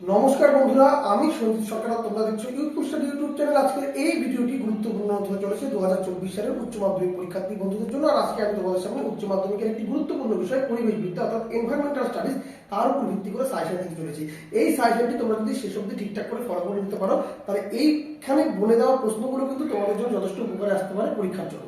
নমস্কার বন্ধুরা, আমি সঞ্জিত সরকার তোমরা দেখছ ইউটিউব স্টাডি ইউটিউব চ্যানেল। আজকে এই ভিডিওটি গুরুত্বপূর্ণ হতে চলেছে দু হাজার চব্বিশ সালের উচ্চ মাধ্যমিক পরীক্ষার্থী বন্ধুদের জন্য। আর আজকে আমি তোমাদের সামনে উচ্চ মাধ্যমিকের একটি গুরুত্বপূর্ণ বিষয়, পরিবেশ বিদ্যা, অর্থাৎ এনভায়রনমেন্টাল স্টাডিজ তার উপর ভিত্তি করে সাজেশন দিতে চলেছি। এই সাজেশনটি তোমরা যদি শেষ অবধি ঠিকঠাক করে ফলো করে নিতে পারো, তাহলে এইখানে বলে দেওয়া প্রশ্নগুলো কিন্তু তোমাদের জন্য যথেষ্ট উপকারে আসতে পারে পরীক্ষার জন্য।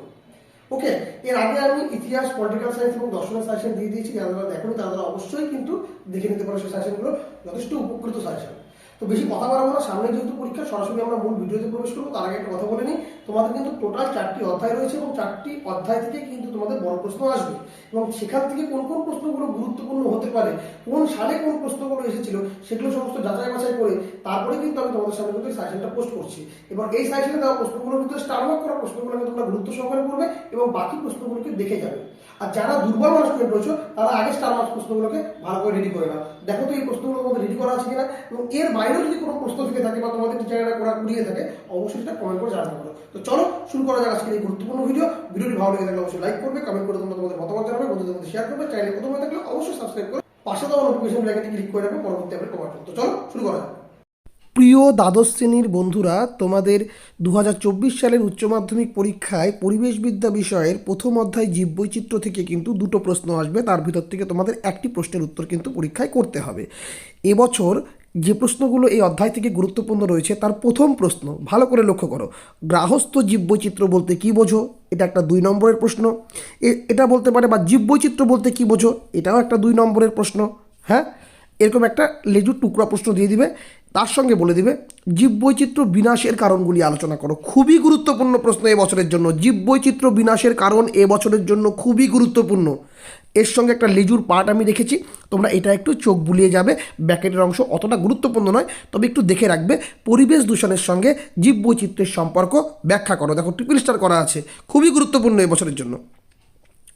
ওকে এর আগে আমি ইতিহাস পলিটিক্যাল সায়েন্স এবং দর্শনের সাজেশন দিয়ে দিয়েছি, যারা দেখো তারা অবশ্যই কিন্তু দেখে নিতে পারো সেই সাজেশনগুলো যথেষ্ট উপকৃত সাজেশন তো বেশি কথা বাড়াবো না। সামনে যেহেতু পরীক্ষা, সরাসরি আমরা মূল ভিডিওতে প্রবেশ করব। তার আগে একটা কথা বলে নিই। তোমাদের কিন্তু টোটাল চারটি অধ্যায় রয়েছে এবং চারটি অধ্যায় থেকে কিন্তু তোমাদের বড় প্রশ্ন আসবে। এবং সেখান থেকে কোন কোন প্রশ্নগুলো গুরুত্বপূর্ণ হতে পারে, কোন সালে কোন প্রশ্নগুলো এসেছিল, সেগুলো সমস্ত যাচাই বাছাই করে তারপরে কিন্তু আমি তোমাদের সামনে কিন্তু সাজেশনটা পোস্ট করছি। এবার এই সাজেশনে দেওয়া প্রশ্নগুলোর ভিতরে স্টার মার্ক করা প্রশ্নগুলোকে তোমরা গুরুত্ব সহকারে করবে এবং বাকি প্রশ্নগুলোকে দেখে যাবে। আর যারা দুর্বল মানুষ হয়ে রয়েছে তারা আগে স্টার মার্কস প্রশ্নগুলোকে ভালো করে রেডি করে নাও। দেখো তো এই প্রশ্নগুলো তোমাদের রেডি করা আছে কিনা? এবং এর বাইরেও যদি কোনো প্রশ্ন থেকে থাকে বা তোমাদের টিচাররা করা কুড়িয়ে থাকে, অবশ্যই সেটা কমেন্ট করে জানাতে পারো। তো চলো, শুরু করা যাক আজকের এই গুরুত্বপূর্ণ ভিডিও ভিডিওটি ভালো লেগে থাকলে অবশ্যই লাইক করবে কমেন্ট করে তোমরা তোমাদের মতামত জানাবে, বন্ধুদের মধ্যে শেয়ার করবে চ্যানেলে প্রথমে থাকলে অবশ্যই সাবস্ক্রাইব করে পাশে দেওয়া নোটিফিকেশন লাইকটি ক্লিক করে রাখবে, পরবর্তী পাওয়ার জন্য। তো চলো, শুরু করা যাক। প্রিয় দ্বাদশ শ্রেণির বন্ধুরা, তোমাদের দু হাজার চব্বিশ সালের উচ্চ মাধ্যমিক পরীক্ষায় পরিবেশবিদ্যা বিষয়ের প্রথম অধ্যায় জীববৈচিত্র্য থেকে কিন্তু দুটো প্রশ্ন আসবে। তার ভিতর থেকে তোমাদের একটি প্রশ্নের উত্তর কিন্তু পরীক্ষায় করতে হবে। এবছর যে প্রশ্নগুলো এই অধ্যায় থেকে গুরুত্বপূর্ণ রয়েছে, তার প্রথম প্রশ্ন, ভালো করে লক্ষ্য করো। গ্রাহস্থ জীববৈচিত্র্য বলতে কী বোঝো? এটা একটা দুই নম্বরের প্রশ্ন। এটা বলতে পারে বা জীববৈচিত্র্য বলতে কী বোঝো? এটাও একটা দুই নম্বরের প্রশ্ন। হ্যাঁ? এরকম একটা লেজুর টুকরা প্রশ্ন দিয়ে দিবে। তার সঙ্গে বলে দিবে, জীববৈচিত্র্য বিনাশের কারণগুলি আলোচনা করো। খুবই গুরুত্বপূর্ণ প্রশ্ন এবছরের জন্য। জীববৈচিত্র্য বিনাশের কারণ এবছরের জন্য খুবই গুরুত্বপূর্ণ। এর সঙ্গে একটা লেজুর পার্ট আমি রেখেছি তোমরা এটা একটু চোখ বুলিয়ে যাবে। ব্যাকেটের অংশ অতটা গুরুত্বপূর্ণ নয়। তবে একটু দেখে রাখবে, পরিবেশ দূষণের সঙ্গে জীববৈচিত্র্যের সম্পর্ক ব্যাখ্যা করো। দেখো, ট্রিপল স্টার করা আছে। খুবই গুরুত্বপূর্ণ এবছরের জন্য।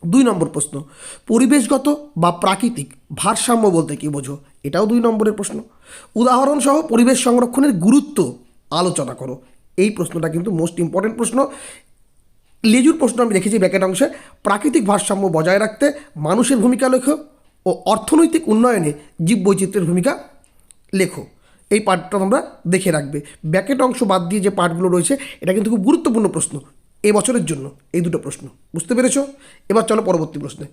দুই নম্বর প্রশ্ন, পরিবেশগত বা প্রাকৃতিক ভারসাম্য বলতে কী বোঝো? এটাও দুই নম্বরের প্রশ্ন। উদাহরণসহ পরিবেশ সংরক্ষণের গুরুত্ব আলোচনা করো। এই প্রশ্নটা কিন্তু মোস্ট ইম্পর্টেন্ট প্রশ্ন। লেজুর প্রশ্ন আমি রেখেছি ব্যাকেট অংশে, প্রাকৃতিক ভারসাম্য বজায় রাখতে মানুষের ভূমিকা লেখো ও অর্থনৈতিক উন্নয়নে জীববৈচিত্র্যের ভূমিকা লেখো। এই পার্টটা তোমরা দেখে রাখবে। ব্যাকেট অংশ বাদ দিয়ে যে পার্টগুলো রয়েছে, এটা কিন্তু খুব গুরুত্বপূর্ণ প্রশ্ন। এই বছরের জন্য এই দুটো প্রশ্ন। বুঝতে পেরেছ? এবার চলো পরবর্তী প্রশ্নে।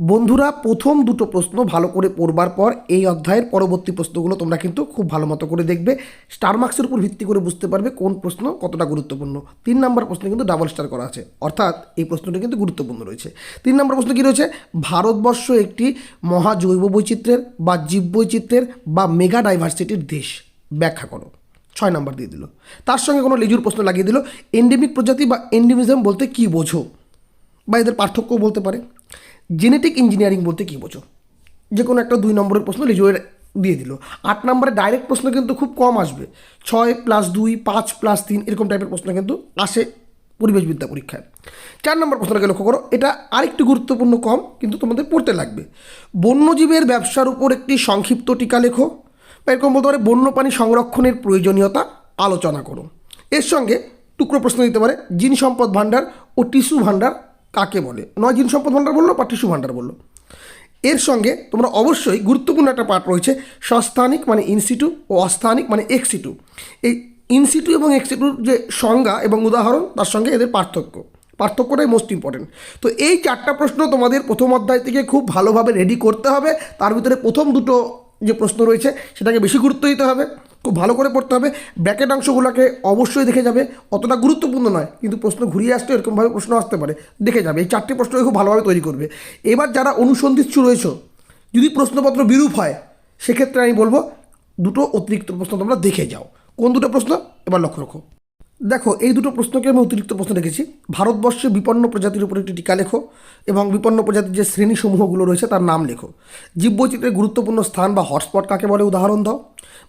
বন্ধুরা, প্রথম দুটো প্রশ্ন ভালো করে পড়বার পর এই অধ্যায়ের পরবর্তী প্রশ্নগুলো তোমরা কিন্তু খুব ভালো মতো করে দেখবে। স্টার মার্কসের উপর ভিত্তি করে বুঝতে পারবে কোন প্রশ্ন কতটা গুরুত্বপূর্ণ। তিন নম্বর প্রশ্নে কিন্তু ডাবল স্টার করা আছে। অর্থাৎ এই প্রশ্নটি কিন্তু গুরুত্বপূর্ণ রয়েছে। তিন নম্বর প্রশ্ন কী রয়েছে? ভারতবর্ষ একটি মহাজৈব বৈচিত্র্যের বা জীব জীববৈচিত্র্যের বা মেগা ডাইভার্সিটির দেশ। ব্যাখ্যা করো। ছয় নম্বর দিয়ে দিল। তার সঙ্গে কোনো লেজুর প্রশ্ন লাগিয়ে দিল এন্ডেমিক প্রজাতি বা এন্ডেমিজম বলতে কী বোঝো? বা এদের পার্থক্য বলতে পারে। জেনেটিক ইঞ্জিনিয়ারিং বলতে কী বোঝো? যে কোনো একটা দুই নম্বরের প্রশ্ন লেজুয়ের দিয়ে দিল। আট নম্বরে ডাইরেক্ট প্রশ্ন কিন্তু খুব কম আসবে। ছয় প্লাস দুই, পাঁচ প্লাস তিন এরকম টাইপের প্রশ্ন কিন্তু আসে পরিবেশবিদ্যা পরীক্ষায়। চার নম্বর প্রশ্নটাকে লক্ষ্য করো, এটা আরেকটু গুরুত্বপূর্ণ কম, কিন্তু তোমাদের পড়তে লাগবে। বন্যজীবের ব্যবসার উপর একটি সংক্ষিপ্ত টিকা লেখো। বা এরকম বলতে পারে বন্যপ্রাণী সংরক্ষণের প্রয়োজনীয়তা আলোচনা করো এর সঙ্গে টুকরো প্রশ্ন দিতে পারে, জিন সম্পদ ভাণ্ডার ও টিস্যু ভাণ্ডার কাকে বলে? নয় জিন সম্পদ ভাণ্ডার বলল বা টিস্যু ভাণ্ডার বলল? এর সঙ্গে তোমরা অবশ্যই গুরুত্বপূর্ণ একটা পার্ট রয়েছে, সস্থানিক মানে ইনস্টিটিউ ও অস্থানিক মানে এক্সিটু এই ইনস্টিটিউ এবং এক্সিটুর যে সংজ্ঞা এবং উদাহরণ, তার সঙ্গে এদের পার্থক্য। পার্থক্যটাই মোস্ট ইম্পর্টেন্ট তো এই চারটা প্রশ্ন তোমাদের প্রথম অধ্যায় থেকে খুব ভালোভাবে রেডি করতে হবে। তার ভিতরে প্রথম দুটো যে প্রশ্ন রয়েছে, সেটাকে বেশি গুরুত্ব দিতে হবে, খুব ভালো করে পড়তে হবে। ব্র্যাকেট অংশগুলোকে অবশ্যই দেখে যাবে, অতটা গুরুত্বপূর্ণ নয়, কিন্তু প্রশ্ন ঘুরিয়ে আসতে এরকমভাবে প্রশ্ন আসতে পারে, দেখে যাবে। এই চারটি প্রশ্নকে খুব ভালোভাবে তৈরি করবে। এবার যারা অনুসন্ধিৎসু রয়েছে, যদি প্রশ্নপত্র বিরূপ হয়, সেক্ষেত্রে আমি বলব, দুটো অতিরিক্ত প্রশ্ন তোমরা দেখে যাও। কোন দুটো প্রশ্ন? এবার লক্ষ্য রাখো। দেখো, এই দুটো প্রশ্নকে আমি অতিরিক্ত প্রশ্ন রেখেছি ভারতবর্ষে বিপন্ন প্রজাতির উপর একটি টিকা লেখো এবং বিপন্ন প্রজাতির যে শ্রেণীসমূহগুলো রয়েছে তার নাম লেখো। জীববৈচিত্রের গুরুত্বপূর্ণ স্থান বা হটস্পট কাকে বলে? উদাহরণ দাও।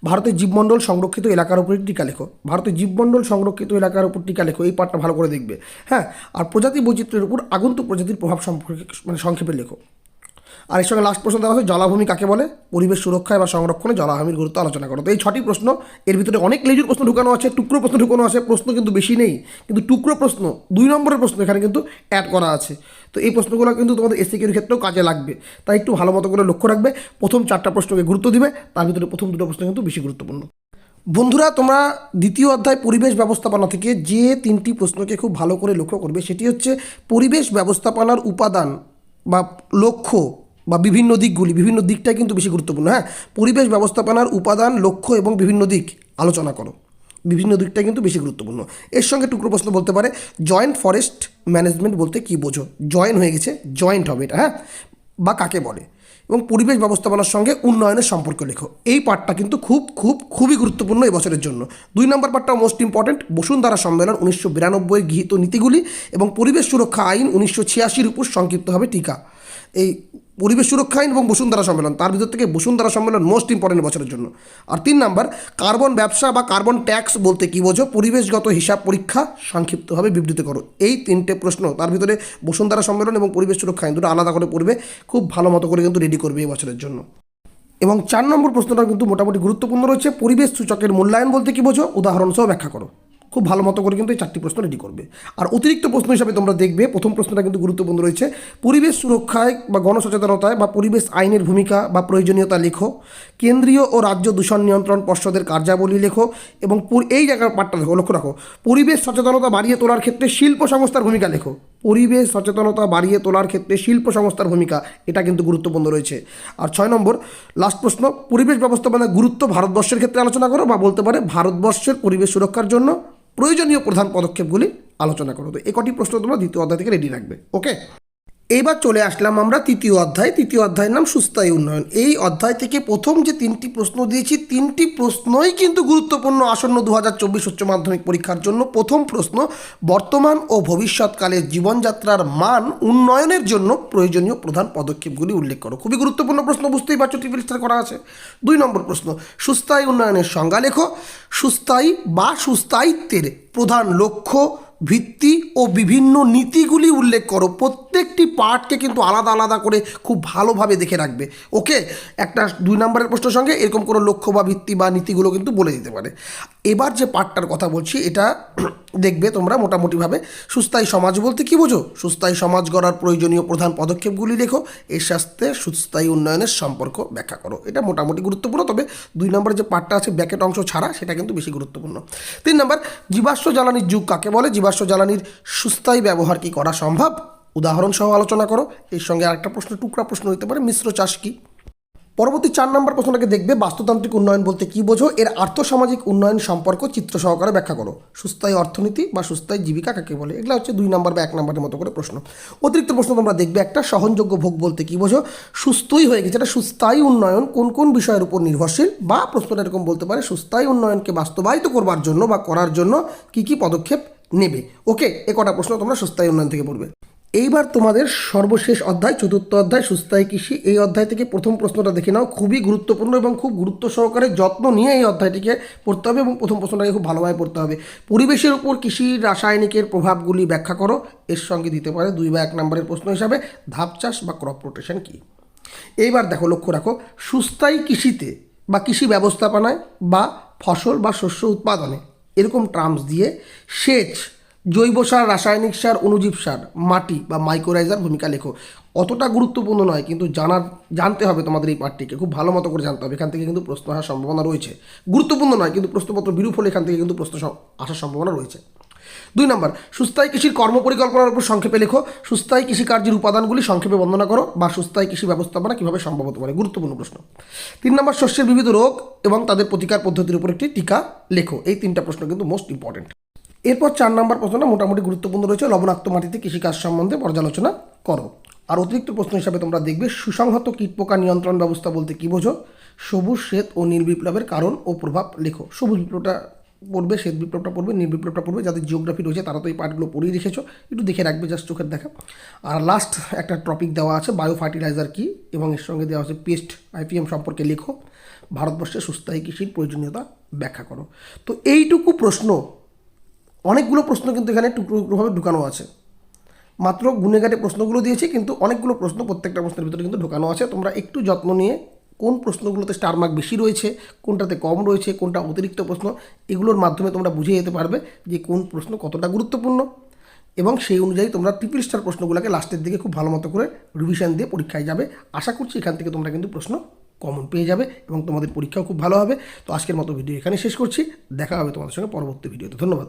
ভারতের জীবমণ্ডল সংরক্ষিত এলাকার উপর টিকা লেখো। ভারতের জীবমণ্ডল সংরক্ষিত এলাকার উপর টিকা লেখো। এই পাঠটা ভালো করে দেখবে। হ্যাঁ আর প্রজাতি বৈচিত্র্যের উপর আগন্তুক প্রজাতির প্রভাব সম্পর্কে মানে সংক্ষেপে লেখো। আর এর সঙ্গে লাস্ট প্রশ্ন দেওয়া আছে জলাভূমি কাকে বলে? পরিবেশ সুরক্ষা বা সংরক্ষণে জলাভূমির গুরুত্ব আলোচনা করো। তো এই ছটি প্রশ্ন, এর ভিতরে অনেক লেজুর প্রশ্ন ঢুকানো আছে, টুকরো প্রশ্ন ঢুকানো আছে, প্রশ্ন কিন্তু বেশি নেই, কিন্তু টুকরো প্রশ্ন, দুই নম্বরের প্রশ্ন এখানে কিন্তু অ্যাড করা আছে। তো এই প্রশ্নগুলো কিন্তু তোমাদের এসিকিউর ক্ষেত্রেও কাজে লাগবে। তাই একটু ভালো মতো করে লক্ষ্য রাখবে, প্রথম চারটা প্রশ্নকে গুরুত্ব দিবে, তার ভিতরে প্রথম দুটো প্রশ্ন কিন্তু বেশি গুরুত্বপূর্ণ। বন্ধুরা, তোমরা দ্বিতীয় অধ্যায় পরিবেশ ব্যবস্থাপনা থেকে যে তিনটি প্রশ্নকে খুব ভালো করে লক্ষ্য করবে, সেটি হচ্ছে পরিবেশ ব্যবস্থাপনার উপাদান বা লক্ষ্য। বা বিভিন্ন দিকগুলি, বিভিন্ন দিকটাই কিন্তু বেশি গুরুত্বপূর্ণ হ্যাঁ? পরিবেশ ব্যবস্থাপনার উপাদান, লক্ষ্য এবং বিভিন্ন দিক আলোচনা করো। বিভিন্ন দিকটাই কিন্তু বেশি গুরুত্বপূর্ণ। এর সঙ্গে টুকরো প্রশ্ন বলতে পারে, জয়েন্ট ফরেস্ট ম্যানেজমেন্ট বলতে কী বোঝো? জয়েন হয়ে গেছে, জয়েন্ট হবে এটা হ্যাঁ? বা কাকে বলে? এবং পরিবেশ ব্যবস্থাপনার সঙ্গে উন্নয়নের সম্পর্ক লেখো। এই পার্টটা কিন্তু খুব খুব, খুবই গুরুত্বপূর্ণ এই বছরের জন্য। দুই নম্বর পার্টটা মোস্ট ইম্পর্টেন্ট বসুন্ধরা সম্মেলন উনিশশো বিরানব্বই গৃহীত নীতিগুলি এবং পরিবেশ সুরক্ষা আইন উনিশশো ছিয়াশির উপর সংক্ষিপ্ত হবে টিকা। এই পরিবেশ সুরক্ষা আইন এবং বসুন্ধরা সম্মেলন। তার ভিতর থেকে বসুন্ধরা সম্মেলন মোস্ট ইম্পর্টেন্ট বছরের জন্য। আর তিন নাম্বার, কার্বন ব্যবসা বা কার্বন ট্যাক্স বলতে কী বোঝো? পরিবেশগত হিসাব পরীক্ষা সংক্ষিপ্তভাবে বিবৃত করো। এই তিনটে প্রশ্ন, তার ভিতরে বসুন্ধরা সম্মেলন এবং পরিবেশ সুরক্ষা আইন দুটো আলাদা করে পড়বে। খুব ভালো মতো করে কিন্তু রেডি করবে এই বছরের জন্য। এবং চার নম্বর প্রশ্নটা কিন্তু মোটামুটি গুরুত্বপূর্ণ রয়েছে। পরিবেশ সূচকের মূল্যায়ন বলতে কী বোঝো? উদাহরণ সহ ব্যাখ্যা করো। খুব ভালো মতো করে কিন্তু এই চারটি প্রশ্ন রেডি করবে। আর অতিরিক্ত প্রশ্ন হিসাবে তোমরা দেখবে, প্রথম প্রশ্নটা কিন্তু গুরুত্বপূর্ণ রয়েছে, পরিবেশ সুরক্ষায় বা গণসচেতনতায় বা পরিবেশ আইনের ভূমিকা বা প্রয়োজনীয়তা লেখো, কেন্দ্রীয় ও রাজ্য দূষণ নিয়ন্ত্রণ পর্ষদের কার্যাবলী লেখো এবং এই জায়গার পাঠটা দেখো, লক্ষ্য রাখো, পরিবেশ সচেতনতা বাড়িয়ে তোলার ক্ষেত্রে শিল্প সংস্থার ভূমিকা লেখো, পরিবেশ সচেতনতা বাড়িয়ে তোলার ক্ষেত্রে শিল্প সংস্থার ভূমিকা, এটা কিন্তু গুরুত্বপূর্ণ রয়েছে। আর ছয় নম্বর লাস্ট প্রশ্ন, পরিবেশ ব্যবস্থাপনার গুরুত্ব ভারতবর্ষের ক্ষেত্রে আলোচনা করো বা বলতে পারে ভারতবর্ষের পরিবেশ সুরক্ষার জন্য। প্রয়োজনীয় প্রধান পদক্ষেপগুলি আলোচনা করো। তো এই কটি প্রশ্ন তোমরা দ্বিতীয় অধ্যায় থেকে রেডি রাখবে। ওকে এইবার চলে আসলাম আমরা তৃতীয় অধ্যায়। তৃতীয় অধ্যায়ের নাম সুস্থায়ী উন্নয়ন। এই অধ্যায় থেকে প্রথম যে তিনটি প্রশ্ন দিয়েছি, তিনটি প্রশ্নই কিন্তু গুরুত্বপূর্ণ আসন্ন দু হাজার চব্বিশ উচ্চ মাধ্যমিক পরীক্ষার জন্য। প্রথম প্রশ্ন, বর্তমান ও ভবিষ্যৎকালের জীবনযাত্রার মান উন্নয়নের জন্য প্রয়োজনীয় প্রধান পদক্ষেপগুলি উল্লেখ করো। খুবই গুরুত্বপূর্ণ প্রশ্ন, বুঝতেই পারছ টিপিলিস্টার করা আছে। দুই নম্বর প্রশ্ন, সুস্থায়ী উন্নয়নের সংজ্ঞা লেখো। সুস্থায়ী বা সুস্থায়িত্বের প্রধান লক্ষ্য ভিত্তি ও বিভিন্ন নীতিগুলি উল্লেখ করো। প্রত্যেকটি পার্টকে কিন্তু আলাদা আলাদা করে খুব ভালোভাবে দেখে রাখবে। ওকে? একটা দুই নম্বরের প্রশ্নের সঙ্গে এরকম কোনো লক্ষ্য বা ভিত্তি বা নীতিগুলো কিন্তু বলে দিতে পারে। এবার যে পার্টটার কথা বলছি, এটা দেখবে তোমরা মোটামুটিভাবে সুস্থায়ী সমাজ বলতে কী বোঝো? সুস্থায়ী সমাজ গড়ার প্রয়োজনীয় প্রধান পদক্ষেপগুলি লেখো। এর সাথে সুস্থায়ী উন্নয়নের সম্পর্ক ব্যাখ্যা করো। এটা মোটামুটি গুরুত্বপূর্ণ, তবে দুই নম্বরে যে পার্টটা আছে ব্যাকেট অংশ ছাড়া, সেটা কিন্তু বেশি গুরুত্বপূর্ণ। তিন নম্বর, জীবাশ্ম জ্বালানির যুগ কাকে বলে? জীবাশ্ম জ্বালানির সুস্থায়ী ব্যবহার কি করা সম্ভব? উদাহরণসহ আলোচনা করো। এর সঙ্গে আরেকটা প্রশ্ন, টুকরা প্রশ্ন হতে পারে। মিশ্র চাষ কি? পরবর্তী চার নম্বর প্রশ্নটাকে দেখবে, বাস্তুতান্ত্রিক উন্নয়ন বলতে কী বোঝো? এর আর্থসামাজিক উন্নয়ন সম্পর্ক চিত্র সহকারে ব্যাখ্যা করো। সুস্থায়ী অর্থনীতি বা সুস্থায়ী জীবিকা কাকে বলে? এগুলো হচ্ছে দুই নম্বর বা এক নম্বরের মতো করে প্রশ্ন। অতিরিক্ত প্রশ্ন তোমরা দেখবে, একটা সহনযোগ্য ভোগ বলতে কী বোঝো? সুস্থই হয়ে গেছে। এটা সুস্থায়ী উন্নয়ন কোন কোন বিষয়ের উপর নির্ভরশীল? বা প্রশ্নটা এরকম বলতে পারে, সুস্থায়ী উন্নয়নকে বাস্তবায়িত করবার জন্য বা করার জন্য কী কী পদক্ষেপ নেবে। ওকে, এ কটা প্রশ্ন তোমরা সুস্থায়ী উন্নয়ন থেকে পড়বে। এইবার তোমাদের সর্বশেষ অধ্যায়, চতুর্থ অধ্যায়, সুস্থায়ী কৃষি, এই অধ্যায় থেকে প্রথম প্রশ্নটা দেখে নাও। খুবই গুরুত্বপূর্ণ এবং খুব গুরুত্ব সহকারে যত্ন নিয়ে এই অধ্যায়টিকে পড়তে হবে এবং প্রথম প্রশ্নটাকে খুব ভালোভাবে পড়তে হবে। পরিবেশের উপর কৃষির রাসায়নিকের প্রভাবগুলি ব্যাখ্যা করো। এর সঙ্গে দিতে পারে দুই বা এক নম্বরের প্রশ্ন হিসাবে। ধাপ চাষ বা ক্রপ রোটেশন কী? এইবার দেখো, লক্ষ্য রাখো, সুস্থায়ী কৃষিতে বা কৃষি ব্যবস্থাপনায় বা ফসল বা শস্য উৎপাদনে এরকম টার্মস দিয়ে সেচ, জৈব সার, রাসায়নিক সার, অনুজীব সার, মাটি বা মাইক্রোরাইজার ভূমিকা লেখো। অতটা গুরুত্বপূর্ণ নয়, কিন্তু জানার, জানতে হবে তোমাদের এই পার্টটিকে খুব ভালো মতো করে জানতে হবে। এখান থেকে কিন্তু প্রশ্ন আসার সম্ভাবনা রয়েছে। গুরুত্বপূর্ণ নয়, কিন্তু প্রশ্নপত্র বিরূপ হলে এখান থেকে কিন্তু প্রশ্ন আসার সম্ভাবনা রয়েছে। দুই নম্বর, সুস্থায়ী কৃষির কর্মপরিকল্পনার উপর সংক্ষেপে লেখো। সুস্থায়ী কৃষি কার্যের উপাদানগুলি সংক্ষেপে বর্ণনা করো বা সুস্থায়ী কৃষি ব্যবস্থাপনা কীভাবে সম্ভব হতে পারে? গুরুত্বপূর্ণ প্রশ্ন। তিন নম্বর, শস্যের বিবিধ রোগ এবং তাদের প্রতিকার পদ্ধতির উপর একটি টিকা লেখো। এই তিনটা প্রশ্ন কিন্তু মোস্ট ইম্পর্টেন্ট এরপর চার নম্বর প্রশ্নটা মোটামুটি গুরুত্বপূর্ণ রয়েছে। লবণাক্ত মাটিতে কৃষিকাজ সম্বন্ধে পর্যালোচনা করো। আর অতিরিক্ত প্রশ্ন হিসাবে তোমরা দেখবে, সুসংহত কীটপোকা নিয়ন্ত্রণ ব্যবস্থা বলতে কী বোঝো? সবুজ শ্বেত ও নীল বিপ্লবের কারণ ও প্রভাব লেখো। সবুজ বিপ্লবটা পড়বে, শ্বেত বিপ্লবটা পড়বে, নীল বিপ্লবটা পড়বে, যাদের জিওগ্রাফি রয়েছে তারা তো এই পার্টগুলো পড়েই রেখেছো। একটু দেখে রাখবে জাস্ট চোখের দেখা। আর লাস্ট একটা টপিক দেওয়া আছে বায়ো ফার্টিলাইজার কী? এবং এর সঙ্গে দেওয়া আছে পেস্ট আইপিএম সম্পর্কে লেখো। ভারতবর্ষে সুস্থায়ী কৃষির প্রয়োজনীয়তা ব্যাখ্যা করো। তো এইটুকু প্রশ্ন, অনেকগুলো প্রশ্ন কিন্তু এখানে টুকরো টুকরোভাবে ঢুকানো আছে। মাত্র গুণেগাটে প্রশ্নগুলো দিয়েছি, কিন্তু অনেকগুলো প্রশ্ন প্রত্যেকটা প্রশ্নের ভিতরে কিন্তু ঢোকানো আছে। তোমরা একটু যত্ন নিয়ে কোন প্রশ্নগুলোতে স্টার মার্ক বেশি রয়েছে, কোনটাতে কম রয়েছে, কোনটা অতিরিক্ত প্রশ্ন, এগুলোর মাধ্যমে তোমরা বুঝে যেতে পারবে যে কোন প্রশ্ন কতটা গুরুত্বপূর্ণ। এবং সেই অনুযায়ী তোমরা ট্রিপল স্টার প্রশ্নগুলোকে লাস্টের দিকে খুব ভালো মতো করে রিভিশন দিয়ে পরীক্ষায় যাবে। আশা করছি এখান থেকে তোমরা কিন্তু প্রশ্ন কমন পেয়ে যাবে এবং তোমাদের পরীক্ষাও খুব ভালো হবে। তো আজকের মতো ভিডিও এখানে শেষ করছি। দেখা হবে তোমাদের সঙ্গে পরবর্তী ভিডিওতে ধন্যবাদ।